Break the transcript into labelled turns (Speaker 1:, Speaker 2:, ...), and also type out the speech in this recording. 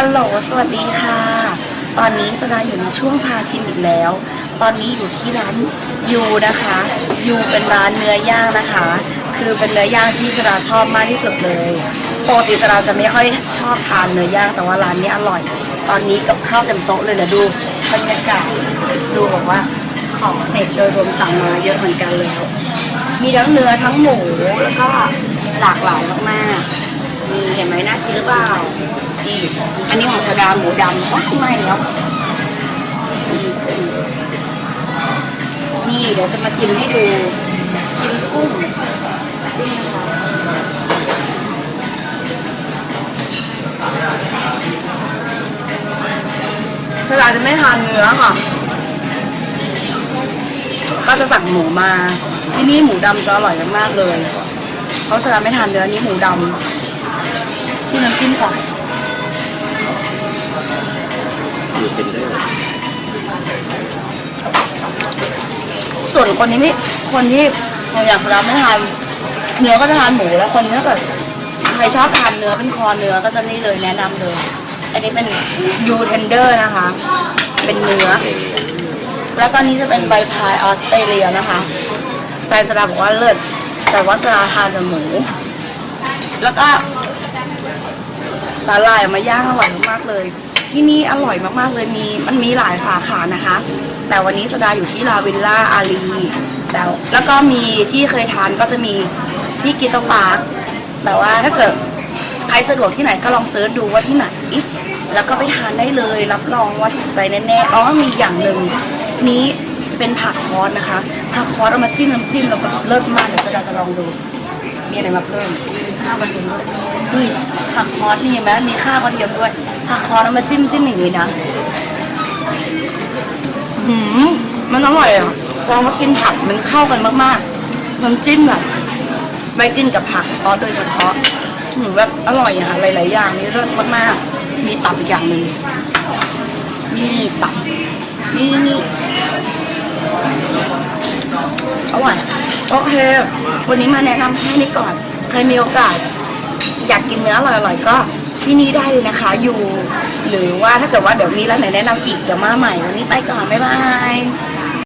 Speaker 1: ฮัลโหล สวัสดีค่ะ ตอนนี้สดาอยู่ในช่วงพาชิมอีกแล้ว ตอนนี้อยู่ที่ร้านยูนะคะ ยูเป็นร้านเนื้อย่างนะคะ คือเป็นเนื้อย่างที่สดาชอบมากที่สุดเลยปกติสดาจะไม่ค่อยชอบทานเนื้อย่างแต่ว่าร้านนี้อร่อย ตอนนี้กับข้าวเต็มโต๊ะเลยนะดูบรรยากาศดูแบบว่าของเด็กโดยรวมสั่งมาเยอะเหมือนกันเลยมีทั้งเนื้อทั้งหมูแล้วก็หลากหลายมากๆ มีเห็นไหมน่ากินหรือเปล่านี่อันนี้ของสดาหมูดำว้าไม่แล้วนี่เดี๋ยวจะมาชิมให้ดู ชิมกุ้งชะดาจะไม่ทานเนื้อค่ะ ก็จะสั่งหมูมา ที่นี่หมูดำจะอร่อยมากๆเลยเพราะดาไม่ทานเนื้อนี้หมูดำ จิ้มก่อน
Speaker 2: อยู่เป็นได้
Speaker 1: ส่วนคนนี้ไม่คนที่เราอยางสดาไม่ทานเนื้อก็จะทานหมูแล้วคนนี้ถ้าเกิดใครชอบทานเนื้อเป็นคอเนื้อก็จะนี่เลยแนะนำเลย อันนี้เป็นยูเทนเดอร์นะคะ เป็นเนื้อ แล้วก็นี้จะเป็นใบพายออสเตรเลียนะคะแฟนสดาบอกว่าเลิศแต่ว่าสดาทานแต่หมู แล้วก็ สาหร่ายมาย่างอร่อยมากๆเลย ที่นี่อร่อยมากๆเลยมีมันมีหลายสาขานะคะ แต่วันนี้สดาอยู่ที่ลาวิลล่าอารีแต่แล้วก็มีที่เคยทานก็จะมีที่กิโตปาร์คแต่ว่าถ้าเกิดใครสะดวกที่ไหนก็ลองเซิร์ชดูว่าที่ไหนแล้วก็ไปทานได้เลย รับรองว่าถูกใจแน่ๆอ๋อมีอย่างหนึ่งนี้จะเป็นผักคอสนะคะผักคอสเอามาจิ้มน้ำจิ้มแล้วก็เลิศมากเดี๋ยวสดาจะลองดู มีอะไรมาเพิ่มมีข้าวกระเทียมด้วยนี่ผักคอสนี่เห็นไหมมีข้าวกระเทียมด้วยผักคอสเอามาจิ้มจิ้มอย่างนี้นะหืมมันอร่อยอะซองว่ากินผักมันเข้ากันมากๆน้ำจิ้มแบบไปกินกับผักคอสโดยเฉพาะหืมแบบอร่อยอะหลายๆอย่างนี่เลิศมากๆมีตับอีกอย่างหนึ่งนี่ตับนี่นี่อร่อย โอเค วันนี้มาแนะนำแค่นี้ก่อน เคยมีโอกาส อยากกินเนื้ออร่อยๆก็ที่นี่ได้เลยนะคะ อยู่ หรือว่าถ้าเกิดว่าเดี๋ยวมีร้านไหนแนะนำอีกเดี๋ยวมาใหม่ วันนี้ไปก่อน บ๊ายบาย